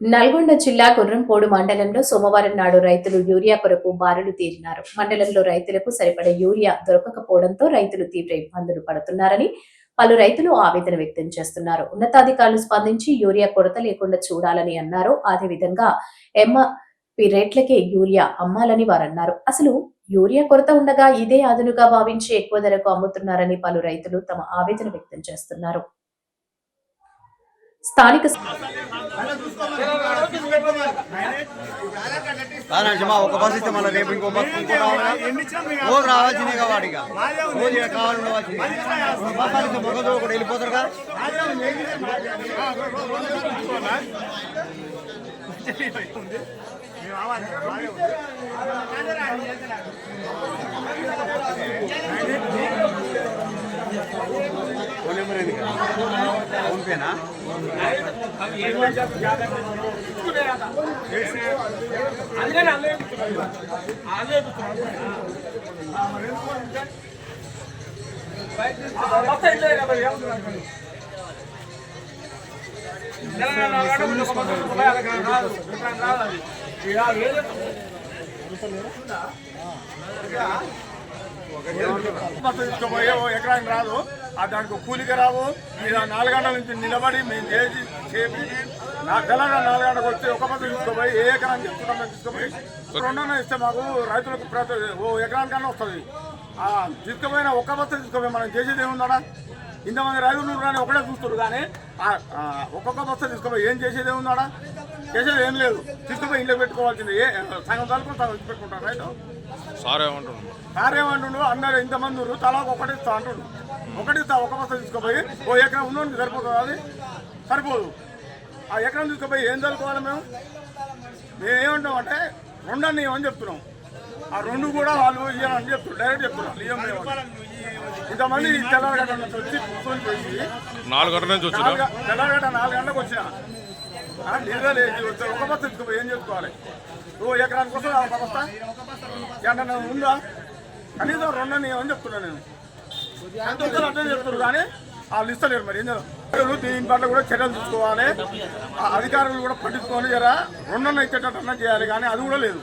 నల్గొండ జిల్లా గుర్రంపోడు మండలంలో సోమవారం నాడు రైతులు యూరియా కొరకు బారులు తీరినారు. మండలంలో రైతులకు సరిపడే యూరియా దొరకకపోవడంతో రైతులు తీవ్ర ఇబ్బందులు పడుతున్నారని పలు రైతులు ఆవేదన వ్యక్తం చేస్తున్నారు. ఉన్నతాధికారులు స్పందించి యూరియా కొరత లేకుండా చూడాలని అన్నారు. అదేవిధంగా ఎంఆర్పి రేట్లకే యూరియా అమ్మాలని వారు అన్నారు అసలు యూరియా కొరత ఉండగా ఇదే అదునుగా భావించి ఎక్కువ ధరకు అమ్ముతున్నారని పలు రైతులు తమ ఆవేదన వ్యక్తం చేస్తున్నారు. స్థానిక రాజమా ఒక బస్ ఇస్తే మళ్ళీ రేపు ఇంకో బస్ ఇంకో రావాలా రావాల్సిందే కదా వాడిగా రోజు ఇక్కడ కావాలి ఉండవలసింది బస్ ఇస్తే ఒక రోజు ఒకటి వెళ్ళిపోతారు కదా ఫోన్ ఫోన్ పేనా బస్సు తీసుకోపోయి ఓ ఎకరానికి రాదు. ఆ దానికి కూలికి రావు. ఇలా నాలుగు నుంచి నిలబడి మేము చేసి చేపి నా తెలంగాణ నాలుగంటకు వచ్చి ఒక బస్సు తీసుకోపోయి ఏ ఎకరానికి తీసుకుంటాం మేము తీసుకుపోయి ఇస్తే మాకు రైతులకు ప్రతి ఓ ఎకరానికన్నా వస్తుంది. తీసుకుపోయిన ఒక్క బస్సు తీసుకుపోయి మనం చేసేది ఏముందా ఇంతమంది రైతులు కానీ ఒకటే చూస్తారు కానీ ఒక్కొక్క బస్సు తీసుకుపోయి ఏం చేసేది ఏముందా చేసేది ఏం లేదు. తీసుకుపోయి ఇంట్లో పెట్టుకోవాల్సింది. ఏ సగం తలుపు సగం పెట్టుకుంటారు రైతు సార్ ఏమంటున్నాడు కార్యమంటుండు అందరు ఇంతమంది ఉన్నారు, తలా ఒకటి ఇస్తా అంటుండు. ఒకటి ఇస్తా ఒక బస్తా తీసుకుపోయి ఓ ఎకరం ఉన్నోడికి సరిపోతుంది అది? సరిపోదు. ఆ ఎకరం తీసుకుపోయి ఏం చదువుకోవాలి మేము? మేము ఏమంటాం అంటే రెండని అని చెప్తున్నాం. ఆ రెండు కూడా వాళ్ళు ఇయ్యాలని చెప్తున్నారు డైరెక్ట్ చెప్తున్నారు. ఇంతమంది తెల్లగడ్డ నుంచి వచ్చి కూర్చొని పోయి నాలుగు గంటల నుంచి వచ్చినా తెల్లగడ్డ నాలుగు గంటలకు వచ్చిన. నీళ్ళ లేదు ఒక బస్తా ఏం చేసుకోవాలి? ఓ ఎకరానికి వస్తుంది ఒక బస్తా? ఏమన్నా ఉందా? కనీసం రెండని అని చెప్తున్నా నేను. ఎంత వస్తుందో అర్థం చెప్తున్నారు కానీ వాళ్ళు ఇస్తలేరు మరి. ఏం చేద్దాం దీని పట్ల కూడా చర్యలు తీసుకోవాలి. ఆ అధికారులు కూడా పట్టించుకోవాలి జరా. రెండన్న ఇచ్చేటట్టు అన్నా చేయాలి కానీ అది కూడా లేదు.